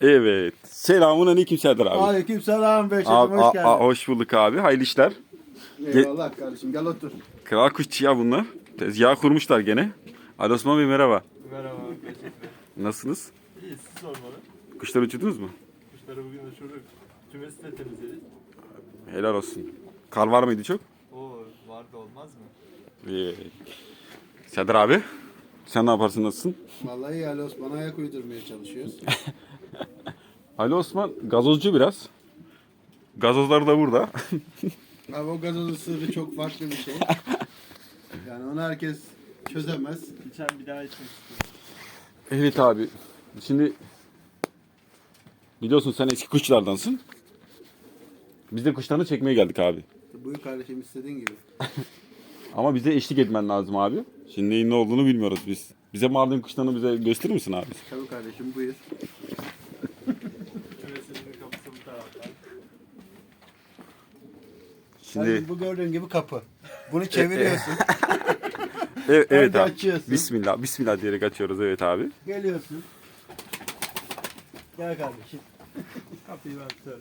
Evet. Selamun aleyküm Serdar abi. Aleyküm selam Beşik'im Abi, hoş a- geldin. a- hoş bulduk abi. Hayırlı işler. Eyvallah kardeşim gel otur. Kral kuşçu ya bunlar. Tezgah kurmuşlar gene. Ali Osman Bey merhaba. Merhaba, Bey. Nasılsınız? İyi, siz sormalı. Kuşları uçurdunuz mu? Kuşları bugün uçurduk. Kümesi de temizledik. Helal olsun. Kar var mıydı çok? Oo, vardı olmaz mı? Ee, Serdar abi. Sen ne yaparsın nasılsın? Vallahi Ali Osman'a ayak uydurmaya çalışıyoruz. Ali Osman gazozcu biraz. Gazozlar da burada. Abi o gazozun sırrı çok farklı bir şey. Yani onu herkes çözemez. İçen bir daha içmek istiyorum. evet abi. Şimdi biliyorsun sen eski kuşçulardansın. Biz de kuşlarını çekmeye geldik abi. Buyur kardeşim istediğin gibi. Ama bize eşlik etmen lazım abi. Şimdi neyin ne olduğunu bilmiyoruz biz. Bize Mardin kuşlarını bize gösterir misin abi? Tabii kardeşim buyur. Kapısı bu. Şimdi Yani bu gördüğün gibi kapı. Bunu çeviriyorsun. evet, evet abi. açıyorsun. Bismillah, bismillah diyerek açıyoruz evet abi. Geliyorsun. Gel kardeşim. Kapıyı ben tutarım.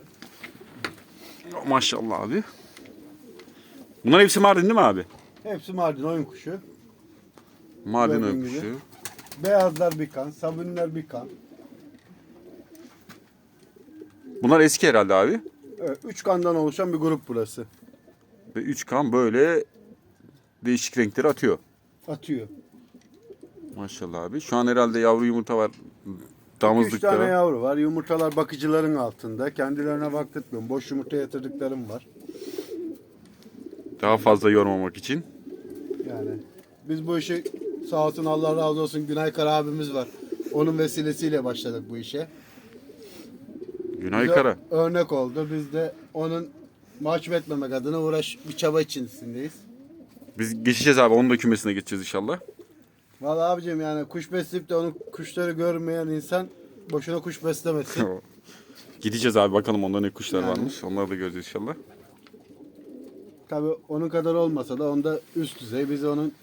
Maşallah abi. Bunlar hepsi Mardin değil mi abi? Hepsi Mardin oyun kuşu. Mardin Gördüğün öyküsü. gibi. Beyazlar bir kan, sabunlar bir kan. Bunlar eski herhalde abi. Evet, üç kandan oluşan bir grup burası. Ve üç kan böyle değişik renkleri atıyor. Atıyor. Maşallah abi. Şu an herhalde yavru yumurta var. Üç Damızlıkta. tane yavru var. Yumurtalar bakıcıların altında. Kendilerine baktırmıyorum. Boş yumurta yatırdıklarım var. Daha fazla yormamak için. Yani biz bu işi sağ olsun Allah razı olsun Günay Kara abimiz var. Onun vesilesiyle başladık bu işe. Günay Bize Kara. Örnek oldu. Biz de onun mahcup etmemek adına uğraş bir çaba içerisindeyiz. Biz geçeceğiz abi. Onun da kümesine geçeceğiz inşallah. Vallahi abicim yani kuş besleyip de onun kuşları görmeyen insan boşuna kuş beslemesin. Gideceğiz abi bakalım onda ne kuşlar Yani. varmış. Onları da göreceğiz inşallah. Tabii onun kadar olmasa da onda üst düzey. Biz onun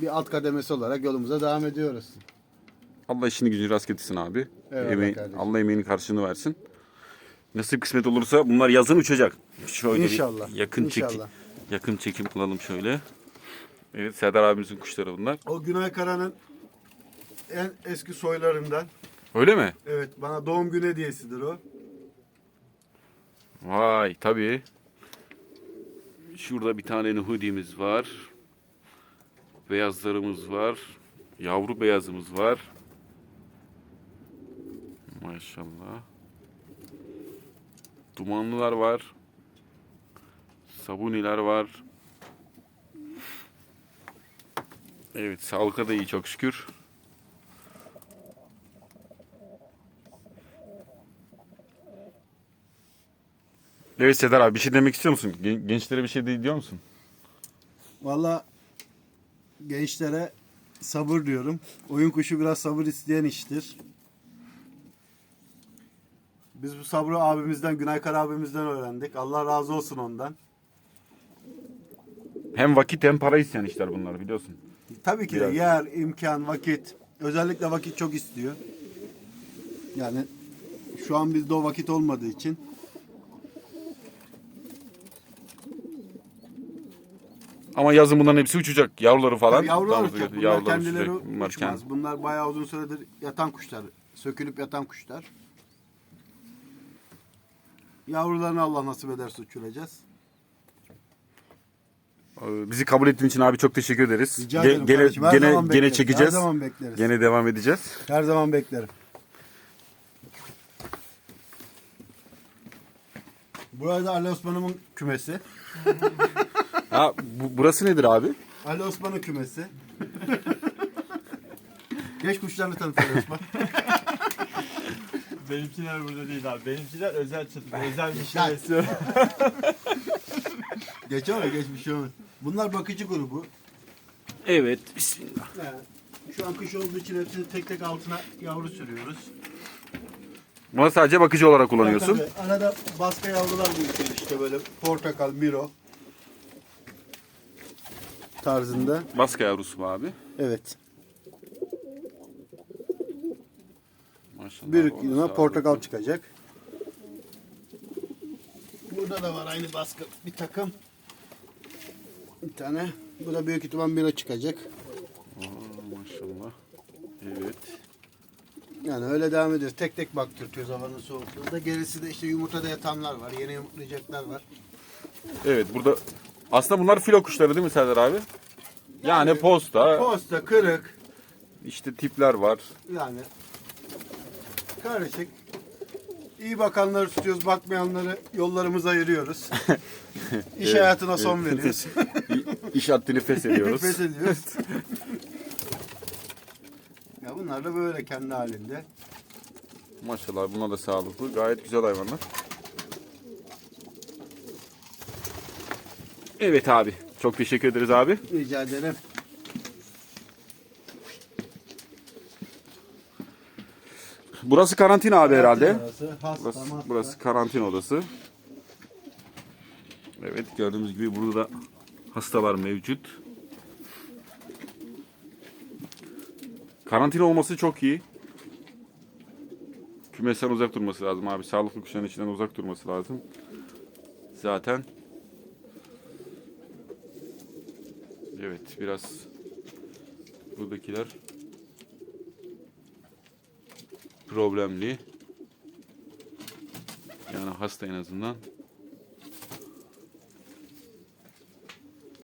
bir alt kademesi olarak yolumuza devam ediyoruz. Allah işini gücünü rast getirsin abi. Eyvallah Emeği- kardeşim. Allah emeğinin karşılığını versin. Nasip kısmet olursa bunlar yazın uçacak. Şöyle bir İnşallah, yakın çekim inşallah. yakın çekim alalım şöyle. Evet Serdar abimizin kuşları bunlar. O Günay Kara'nın en eski soylarından. Öyle mi? Evet bana doğum günü hediyesidir o. Vay tabii. Şurada bir tane Nuhudi'miz var. Beyazlarımız var. Yavru beyazımız var. Maşallah. Dumanlılar var. Sabuniler var. Evet sağlıka da iyi çok şükür. Evet Sedar abi bir şey demek istiyor musun? Gen- Gençlere bir şey de- diyor musun? Valla gençlere sabır diyorum. Oyun kuşu biraz sabır isteyen iştir. Biz bu sabrı abimizden, Günay Kara abimizden öğrendik. Allah razı olsun ondan. Hem vakit hem para isteyen işler bunlar biliyorsun. Tabii ki de Biraz. yer, imkan, vakit. Özellikle vakit çok istiyor. Yani şu an bizde o vakit olmadığı için Ama yazın bunların hepsi uçacak. Yavruları falan. Tabii yavrular uçacak. Bunlar yavrular kendileri uçacak. Bunlar uçmaz. kendi- Bunlar bayağı uzun süredir yatan kuşlar. Sökülüp yatan kuşlar. Yavrularını Allah nasip ederse uçuracağız. Ee, Bizi kabul ettiğin için abi çok teşekkür ederiz. Rica ederim gene kardeşim. Her gene zaman gene çekeceğiz. Her zaman bekleriz. Gene devam edeceğiz. Her zaman beklerim. Burada Ali Osman'ımın kümesi. Ha bu, burası nedir abi? Ali Osman'ın kümesi. Geç kuşlarını tanıt Ali Osman. Benimkiler burada değil abi. Benimkiler özel çatıda. Özel bir şey besliyorum. Geç ama geç bir şey olmaz. Bunlar bakıcı grubu. Evet. Bismillah. Yani şu an kış olduğu için hepsini tek tek altına yavru sürüyoruz. Bunu sadece bakıcı olarak kullanıyorsun. Tabii, arada baska yavrular büyütüyoruz işte böyle portakal, miro tarzında. Baska yavrusu mu abi? Evet. Maşallah. Sağ yılına portakal çıkacak. Burada da var aynı baskı bir takım. Bir tane. Bu da büyük ihtimal bira çıkacak. Aa, maşallah. Evet. Yani öyle devam ediyoruz. Tek tek baktırtıyoruz havanın soğukluğunda. Gerisi de işte yumurtada yatanlar var. Yeni yumurtlayacaklar var. Evet burada aslında bunlar filo kuşları değil mi Serdar abi? Yani, posta, Posta, kırık. işte tipler var. Yani karışık. İyi bakanları tutuyoruz, bakmayanları yollarımıza ayırıyoruz. İş hayatına son veriyoruz. İş haddini feshediyoruz. Ediyoruz. ya bunlar da böyle kendi halinde. Maşallah bunlar da sağlıklı. Gayet güzel hayvanlar. Evet abi. Çok teşekkür ederiz abi. Rica ederim. Burası karantina abi herhalde. Burası, hasta, Burası, masta. burası karantina odası. Evet gördüğümüz gibi burada da hastalar mevcut. Karantina olması çok iyi. Kümesten uzak durması lazım abi. Sağlıklı kuşların içinden uzak durması lazım. Zaten Evet biraz buradakiler problemli. Yani hasta en azından.